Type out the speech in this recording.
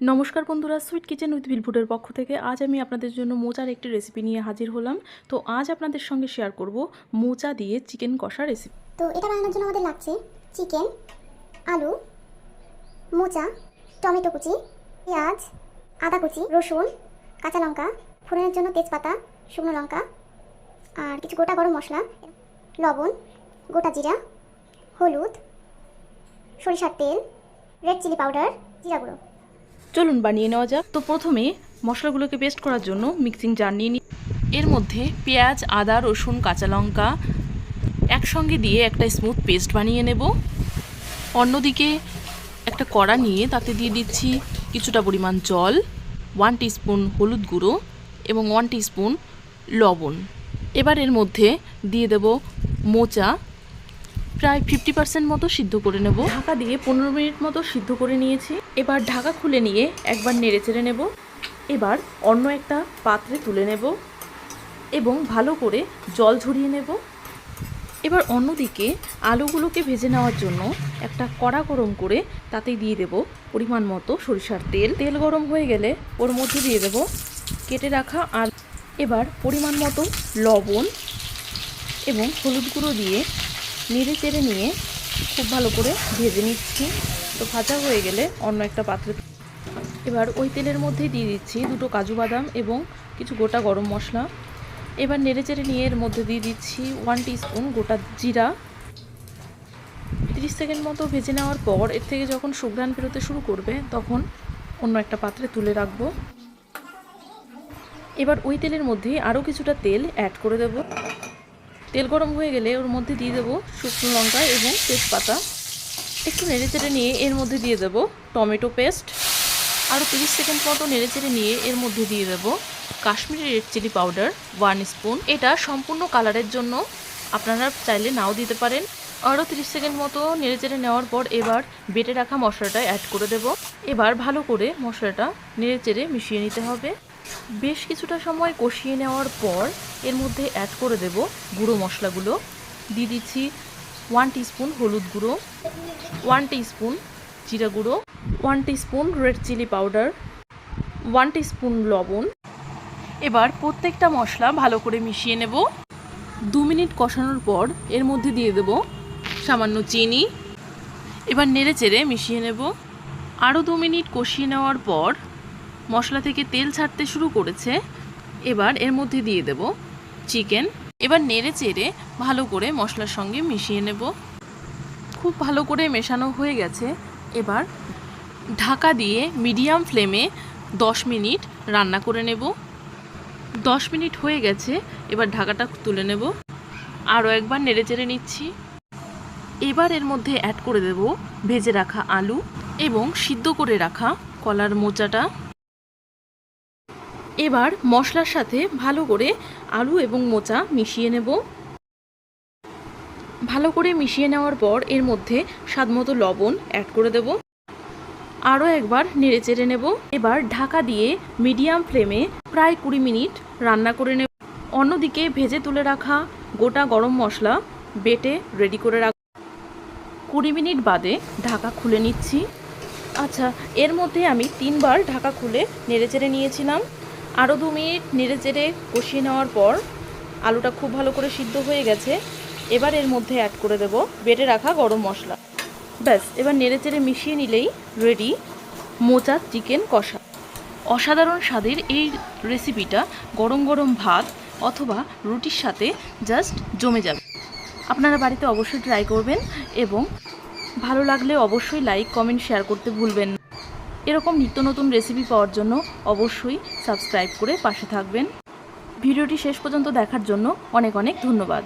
নমস্কার বন্ধুরা sweet kitchen with বিলফুডের পক্ষ থেকে আজ আমি আপনাদের জন্য মোচার একটি রেসিপি নিয়ে হাজির হলাম। তো আজ আপনাদের সঙ্গে শেয়ার করব মোচা দিয়ে চিকেন কষা রেসিপি তো এটা বানানোর জন্য আমাদের লাগছে চিকেন আলু, মোচা, টমেটো কুচি, পেঁয়াজ, আদা কুচি, রসুন, কাঁচা লঙ্কা, ফোড়নের জন্য তেজপাতা, শুকনো লঙ্কা, আর কিছু গোটা গরম মশলা, লবণ, গোটা জিরা, হলুদ, সরিষার তেল রেড চিলি পাউডার জিরা গুঁড়ো। চলুন বানিয়ে নেওয়া যাক। তো প্রথমে মশলাগুলোকে পেস্ট করার জন্য মিক্সিং জার নিয়ে নিই এর মধ্যে পেঁয়াজ, আদা, রসুন, কাঁচা লঙ্কা একসঙ্গে দিয়ে একটা স্মুথ পেস্ট বানিয়ে নেব। অন্যদিকে একটা কড়া নিয়ে তাতে দিয়ে দিচ্ছি কিছুটা পরিমাণ জল ওয়ান টিস্পুন হলুদ গুঁড়ো এবং ওয়ান টিস্পুন লবণ। এবার এর মধ্যে দিয়ে দেব মোচা প্রায় ফিফটি পার্সেন্ট মতো সিদ্ধ করে নেব। ঢাকা দিয়ে পনেরো মিনিট মতো সিদ্ধ করে নিয়েছি। এবার ঢাকা খুলে নিয়ে একবার নেড়ে চেড়ে নেব। এবার অন্য একটা পাত্রে তুলে নেব এবং ভালো করে জল ঝরিয়ে নেব। এবার অন্যদিকে আলুগুলোকে ভেজে নেওয়ার জন্য একটা কড়া গরম করে তাতে দিয়ে দেব পরিমাণ মতো সরিষার তেল। তেল গরম হয়ে গেলে ওর মধ্যে দিয়ে দেব কেটে রাখা আল। এবার পরিমাণ মতো লবণ এবং হলুদ গুঁড়ো দিয়ে নেড়ে চেড়ে নিয়ে খুব ভালো করে ভেজে নিচ্ছি। তো ভাজা হয়ে গেলে অন্য একটা পাত্রে এবার ওই তেলের মধ্যেই দিয়ে দিচ্ছি দুটো কাজু বাদাম এবং কিছু গোটা গরম মশলা। এবার নেড়ে চেড়ে নিয়ে এর মধ্যে দিয়ে দিচ্ছি ওয়ান স্পুন গোটা জিরা। তিরিশ সেকেন্ড মতো ভেজে নেওয়ার পর এর থেকে যখন সুঘ্রাণ বেরোতে শুরু করবে তখন অন্য একটা পাত্রে তুলে রাখব। এবার ওই তেলের মধ্যে আরও কিছুটা তেল অ্যাড করে দেব। তেল গরম হয়ে গেলে ওর মধ্যে দিয়ে দেবো শুকনো লঙ্কা এবং তেজপাতা। একটু নেড়ে চেড়ে নিয়ে এর মধ্যে দিয়ে দেবো টমেটো পেস্ট। আরও তিরিশ সেকেন্ড মতো নেড়ে চেড়ে নিয়ে এর মধ্যে দিয়ে দেবো Kashmiri red chilli powder one spoon. এটা সম্পূর্ণ কালারের জন্য আপনারা চাইলে নাও দিতে পারেন। আরও তিরিশ সেকেন্ড মতো নেড়ে চেড়ে নেওয়ার পর এবার বেটে রাখা মশলাটা অ্যাড করে দেব। এবার ভালো করে মশলাটা নেড়ে চেড়ে মিশিয়ে নিতে হবে। বেশ কিছুটা সময় কষিয়ে নেওয়ার পর এর মধ্যে অ্যাড করে দেব গুঁড়ো মশলাগুলো। দিয়ে দিচ্ছি ওয়ান টিস্পুন হলুদ গুঁড়ো ওয়ান টিস্পুন জিরা গুঁড়ো one teaspoon red chilli powder one teaspoon লবণ। এবার প্রত্যেকটা মশলা ভালো করে মিশিয়ে নেব। দু মিনিট কষানোর পর এর মধ্যে দিয়ে দেব সামান্য চিনি। এবার নেড়ে চেড়ে মিশিয়ে নেব। আরও দু মিনিট কষিয়ে নেওয়ার পর মশলা থেকে তেল ছাড়তে শুরু করেছে। এবার এর মধ্যে দিয়ে দেব চিকেন। এবার নেড়ে চেড়ে ভালো করে মশলার সঙ্গে মিশিয়ে নেব। খুব ভালো করে মেশানো হয়ে গেছে। এবার ঢাকা দিয়ে মিডিয়াম ফ্লেমে দশ মিনিট রান্না করে নেব। দশ মিনিট হয়ে গেছে, এবার ঢাকাটা তুলে নেব। আরও একবার নেড়ে চেড়ে নিচ্ছি। এবার এর মধ্যে অ্যাড করে দেব ভেজে রাখা আলু এবং সিদ্ধ করে রাখা কলার মোচাটা। এবার মশলার সাথে ভালো করে আলু এবং মোচা মিশিয়ে নেব। ভালো করে মিশিয়ে নেওয়ার পর এর মধ্যে স্বাদমতো লবণ অ্যাড করে দেব। আরও একবার নেড়ে চেড়ে নেব। এবার ঢাকা দিয়ে মিডিয়াম ফ্লেমে প্রায় কুড়ি মিনিট রান্না করে নেব। অন্যদিকে ভেজে তুলে রাখা গোটা গরম মশলা বেটে রেডি করে রাখ কুড়ি মিনিট বাদে ঢাকা খুলে নিচ্ছি। আচ্ছা এর মধ্যে আমি তিনবার ঢাকা খুলে নেড়ে চেড়ে নিয়েছিলাম। আরও দু মিনিট নেড়ে চেড়ে কষিয়ে নেওয়ার পর আলুটা খুব ভালো করে সিদ্ধ হয়ে গেছে। এবার এর মধ্যে অ্যাড করে দেব বেটে রাখা গরম মশলা। ব্যাস, এবার নেড়ে চেড়ে মিশিয়ে নিলেই রেডি মোচা চিকেন কষা। অসাধারণ স্বাদের এই রেসিপিটা গরম গরম ভাত অথবা রুটির সাথে জাস্ট জমে যাবে। আপনারা বাড়িতে অবশ্যই ট্রাই করবেন এবং ভালো লাগলে অবশ্যই লাইক কমেন্ট শেয়ার করতে ভুলবেন না। এরকম নিত্য নতুন রেসিপি পাওয়ার জন্য অবশ্যই সাবস্ক্রাইব করে পাশে থাকবেন। ভিডিওটি শেষ পর্যন্ত দেখার জন্য অনেক অনেক ধন্যবাদ।